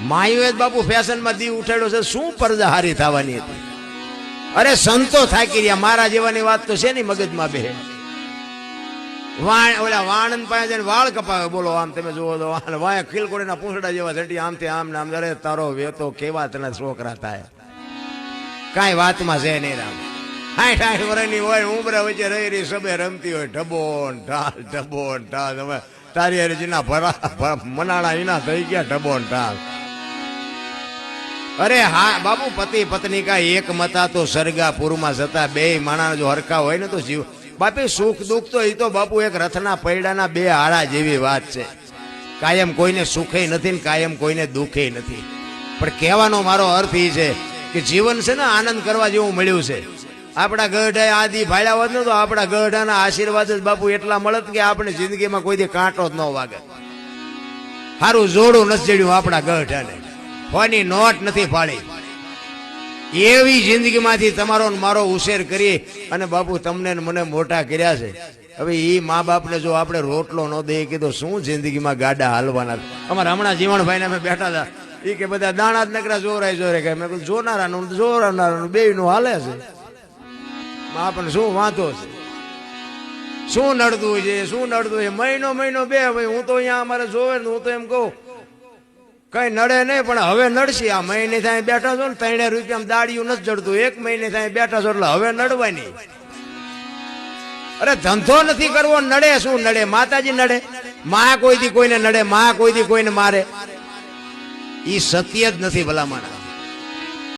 માયુએ બાપુ બાપુ ફેશનમાં દી ઉઠાડ્યો છે. શું પરજા હારી થવાની હતી? અરે સંતો થાકી રહ્યા. મારા જેવાની વાત તો છે નહીં મગજમાં બે વાણ ઓલા વાણંદ પાસે વાળ કપાવે. બોલો, આમ તમે જુઓ તો વાય ખીલકોડીના પૂંછડા જેવા ધટી આમથી આમ ને આમ. અરે તારો વેતો કેવા તને છોકરા થાય? કાંઈ વાતમાં છે નહીં રામ. આઠ આઠ વર્ષની હોય ઉમરા વચ્ચે રહી રહી સબે રમતી હોય. ઢબો ઢાલ ઢબો ઢાલ. હવે તારી હારે જેના ભરા મનાણા એના થઈ ગયા, ઢબો ઢાલ. અરે હા બાપુ પતિ, પત્ની કા એક મતા તો સરગાપુરમાં જતા બે માણા જો હરખા હોય ને તો જીવ. બાપી, સુખ દુઃખ તો એ તો બાપુ એક રથના પૈડાના બે હાડા જેવી વાત છે. કાયમ કોઈને સુખે નથી ને કાયમ કોઈને દુઃખે નથી. પણ કહેવાનો મારો અર્થ એ છે કે જીવન છે ને આનંદ કરવા જેવું મળ્યું છે. આપણા ગઢાએ આદિ ભાડ્યા હોત ને તો આપણા ગઢાના આશીર્વાદ જ બાપુ એટલા મળત કે આપણે જિંદગીમાં કોઈ દી કાંટો જ ન વાગે. સારું જોડું નથી જડ્યું આપણા ગઢાને. ફોની નોટ નથી ફાળી એવી જિંદગીમાંથી તમારો મારો ઉછેર કરી અને બાપુ તમને મને મોટા કર્યા છે. હવે એ મા બાપને જો આપણે રોટલો ન દઈએ કીધું શું જિંદગીમાં ગાડા હાલવાના અમારા હમણાં જીવણભાઈને અમે બેઠા હતા. એ કે બધા દાણા જ નકરા જોરાય જોરે કે મેં જોનારાનું જોરનારાનું બેયનું હાલે છે. આપણને શું વાંધો છે? શું નડતું છે? શું નડતું છે? મહિનો મહિનો બે હું તો અહીંયા અમારે જોવે હું તો એમ કહું કઈ નડે નહીં, પણ હવે નડશે. આ મહિને થાય બેઠા છો ને ત્રણે રૂપિયા દાડિયું નથી જડતું. એક મહિને થાય બેઠા છો એટલે હવે નડવાની. અરે ધંધો નથી કરવો, નડે શું નડે? માતાજી નડે. માં કોઈથી કોઈને નડે, માં કોઈથી કોઈને મારે. ઈ સત્ય જ નથી ભલામણ.